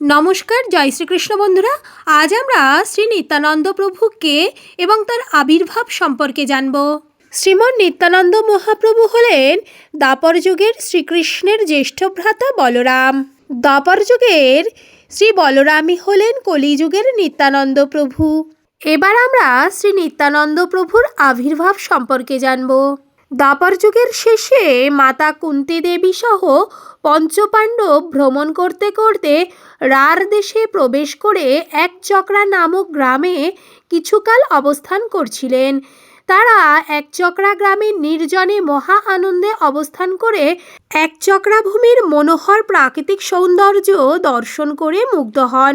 নমস্কার, জয় শ্রীকৃষ্ণ বন্ধুরা। আজ আমরা শ্রী নিত্যানন্দ প্রভুকে এবং তার আবির্ভাব সম্পর্কে জানব। শ্রীমন নিত্যানন্দ মহাপ্রভু হলেন দাপর যুগের শ্রীকৃষ্ণের জ্যেষ্ঠ ভ্রাতা বলরাম। দাপর যুগের শ্রী বলরামই হলেন কলিযুগের নিত্যানন্দ প্রভু। এবার আমরা শ্রী নিত্যানন্দ প্রভুর আবির্ভাব সম্পর্কে জানব। দ্বাপর যুগের শেষে মাতা কুন্তি দেবী সহ পঞ্চপাণ্ডব ভ্রমণ করতে করতে রার দেশে প্রবেশ করে এক চক্রা নামক গ্রামে কিছুকাল অবস্থান করছিলেন। তারা এক চক্রা গ্রামের নির্জনে মহা আনন্দে অবস্থান করে এক চক্রা ভূমির মনোহর প্রাকৃতিক সৌন্দর্য দর্শন করে মুগ্ধ হন।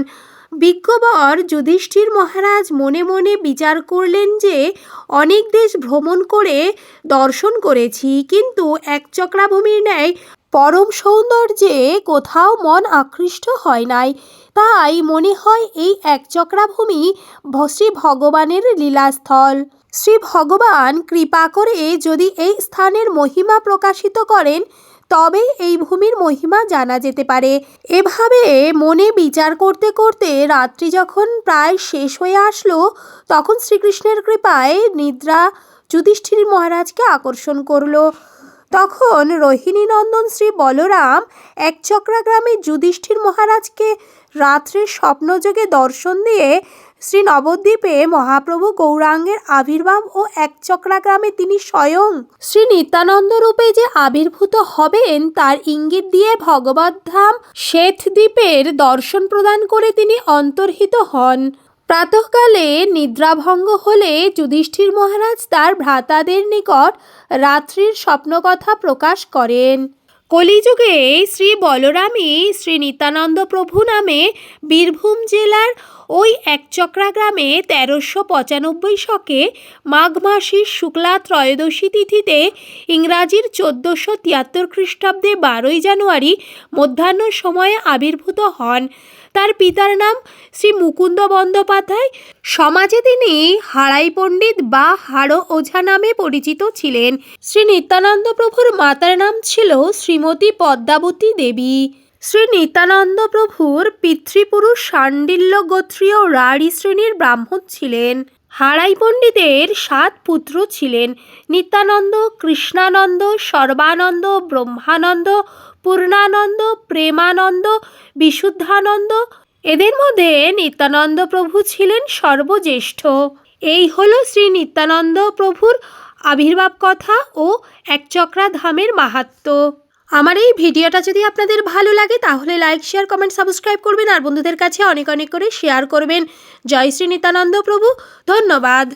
বিজ্ঞবর যুধিষ্ঠির মহারাজ মনে মনে বিচার করলেন যে অনেক দেশ ভ্রমণ করে দর্শন করেছি, কিন্তু এক চক্রাভূমির ন্যায় পরম সৌন্দর্যে কোথাও মন আকৃষ্ট হয় নাই। তাই মনে হয় এই এক চক্রাভূমি শ্রী ভগবানের লীলাস্থল। শ্রী ভগবান কৃপা করে যদি এই স্থানের মহিমা প্রকাশিত করেন, তবেই এই ভূমির মহিমা জানা যেতে পারে। এভাবে মনে বিচার করতে করতে রাত্রি যখন প্রায় শেষ হয়ে আসলো, তখন শ্রীকৃষ্ণের কৃপায় নিদ্রা যুধিষ্ঠির মহারাজকে আকর্ষণ করল। তখন রোহিণী নন্দন শ্রী বলরাম এক চক্রা গ্রামে যুধিষ্ঠির মহারাজকে রাত্রে স্বপ্নযোগে দর্শন দিয়ে শ্রী নবদ্বীপে মহাপ্রভু গৌরাঙ্গের আবির্ভাব ও এক চক্রা গ্রামে তিনি স্বয়ং শ্রী নিত্যানন্দ রূপে যে আবির্ভূত হবেন, তার ইঙ্গিত দিয়ে ভগবদ্ধাম শ্বেত দ্বীপের দর্শন প্রদান করে তিনি অন্তর্হিত হন। প্রাতঃকালে নিদ্রাভঙ্গ হলে যুধিষ্ঠির মহারাজ তার ভ্রাতাদের নিকট রাত্রির স্বপ্নকথা প্রকাশ করেন। কলিযুগে শ্রী বলরামই শ্রী নিত্যানন্দ প্রভু নামে বীরভূম জেলার ওই একচক্রা গ্রামে তেরোশো পঁচানব্বই শকে মাঘ মাসের শুক্লা ত্রয়োদশী তিথিতে ইংরাজির চোদ্দোশো তিয়াত্তর খ্রিস্টাব্দে বারোই জানুয়ারি মধ্যাহ্ন সময়ে আবির্ভূত হন। তার পিতার নাম শ্রী মুকুন্দ বন্দ্যোপাধ্যায়। সমাজে তিনি হারাই পণ্ডিত বা হাড়ো ওঝা নামে পরিচিত ছিলেন। শ্রী নিত্যানন্দ প্রভুর মাতার নাম ছিল শ্রীমতী পদ্মাবতী দেবী। শ্রী নিত্যানন্দ প্রভুর পিতৃপুরুষ শাণ্ডিল্য গোত্রীয় রাঢ়ী শ্রেণির ব্রাহ্মণ ছিলেন। হাড়াই পণ্ডিতের সাত পুত্র ছিলেন নিত্যানন্দ, কৃষ্ণানন্দ, সর্বানন্দ, ব্রহ্মানন্দ, পূর্ণানন্দ, প্রেমানন্দ, বিশুদ্ধানন্দ। এদের মধ্যে নিত্যানন্দ প্রভু ছিলেন সর্বজ্যেষ্ঠ। এই হলো শ্রী নিত্যানন্দ প্রভুর আবির্ভাব কথা ও একচক্রা ধামের মাহাত্ম্য আমার এই ভিডিওটা যদি আপনাদের ভালো লাগে, তাহলে লাইক শেয়ার কমেন্ট সাবস্ক্রাইব করবেন আর বন্ধুদের কাছে অনেক অনেক করে শেয়ার করবেন। জয় শ্রী নিত্যানন্দ প্রভু, ধন্যবাদ।